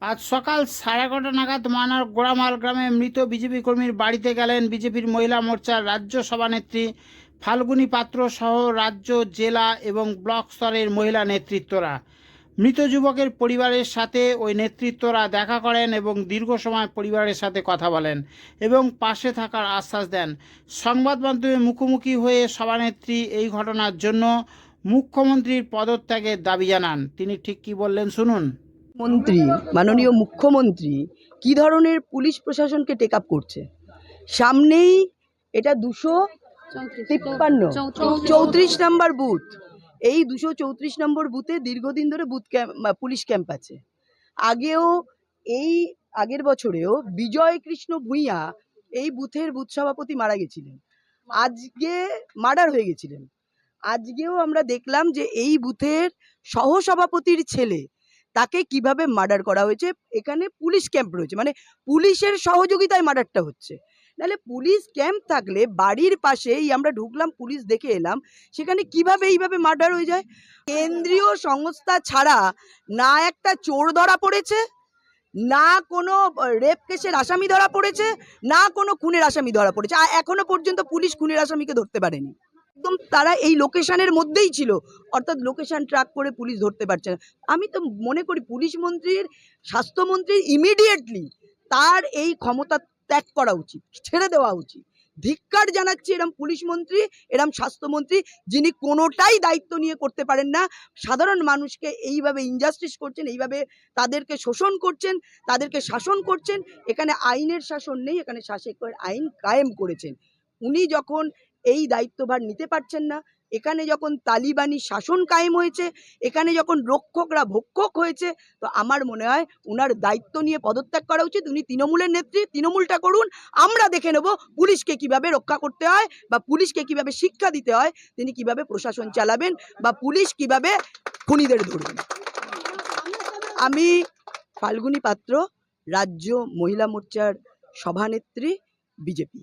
আজ সকাল সাড়ে এগারোটা নাগাদ মানার গোড়ামাল গ্রামে মৃত বিজেপি কর্মীর বাড়িতে গেলেন বিজেপির মহিলা মোর্চার রাজ্য সভানেত্রী ফাল্গুনী পাত্র সহ রাজ্য, জেলা এবং ব্লক স্তরের মহিলা নেতৃত্বরা। মৃত যুবকের পরিবারের সাথে ওই নেতৃত্বরা দেখা করেন এবং দীর্ঘ সময় পরিবারের সাথে কথা বলেন এবং পাশে থাকার আশ্বাস দেন। সংবাদ মাধ্যমে মুখোমুখি হয়ে সভানেত্রী এই ঘটনার জন্য মুখ্যমন্ত্রীর পদত্যাগের দাবি জানান। তিনি ঠিক কি বললেন শুনুন। মন্ত্রী, মাননীয় মুখ্যমন্ত্রী, কি ধরনের পুলিশ প্রশাসনকে টেক আপ করছে? সামনেই এটা দুশো তিপ্পান্ন, চৌত্রিশ নম্বর বুথ। এই দুশো চৌত্রিশ নম্বর বুথে দীর্ঘদিন ধরে বুথ ক্যাম্প পুলিশ ক্যাম্প আছে। আগেও এই, আগের বছরেও বিজয় কৃষ্ণ ভূঁইয়া এই বুথের বুথ সভাপতি মারা গেছিলেন। আজকে মার্ডার হয়ে গেছিলেন। আজকেও আমরা দেখলাম যে এই বুথের সহসভাপতির ছেলে তাকে কীভাবে মার্ডার করা হয়েছে? এখানে পুলিশ ক্যাম্প রয়েছে। মানে পুলিশের সহযোগিতায় মার্ডারটা হচ্ছে। নাহলে পুলিশ ক্যাম্প থাকলে বাড়ির পাশেই আমরা ঢুকলাম পুলিশ দেখে এলাম, সেখানে কীভাবে এইভাবে মার্ডার হয়ে যায়? কেন্দ্রীয় সংস্থা ছাড়া না একটা চোর ধরা পড়েছে, না কোনো রেপ কেসের আসামি ধরা পড়েছে, না কোনো খুনের আসামি ধরা পড়েছে। আর এখনও পর্যন্ত পুলিশ খুনের আসামিকে ধরতে পারেনি। একদম তারা এই লোকেশনের মধ্যেই ছিল। অর্থাৎ লোকেশন ট্র্যাক করে পুলিশ ধরতে পারছে না। আমি তো মনে করি পুলিশ মন্ত্রীর স্বাস্থ্যমন্ত্রীর ইমিডিয়েটলি তার এই ক্ষমতা ত্যাগ করা উচিত, ছেড়ে দেওয়া উচিত। ধিক্কার জানাচ্ছি এরম পুলিশ মন্ত্রী, এরম স্বাস্থ্যমন্ত্রী যিনি কোনোটাই দায়িত্ব নিয়ে করতে পারেন না। সাধারণ মানুষকে এইভাবে ইনজাস্টিস করছেন, এইভাবে তাদেরকে শোষণ করছেন, তাদেরকে শাসন করছেন, এখানে আইনের শাসন নেই, এখানে শাসকের আইন কায়েম করেছেন। উনি যখন এই দায়িত্বভার নিতে পারছেন না। এখানে যখন তালিবানি শাসন কায়েম হয়েছে, এখানে যখন রক্ষকরা ভক্ষক হয়েছে, তো আমার মনে হয় উনার দায়িত্ব নিয়ে পদত্যাগ করা উচিত। উনি তৃণমূলের নেত্রী, তৃণমূলটা করুন, আমরা দেখে নেব পুলিশকে কীভাবে রক্ষা করতে হয় বা পুলিশকে কীভাবে শিক্ষা দিতে হয়, তিনি কীভাবে প্রশাসন চালাবেন বা পুলিশ কীভাবে খুনিদের ধরবেন। আমি ফাল্গুনী পাত্র, রাজ্য মহিলা মোর্চার সভানেত্রী, বিজেপি।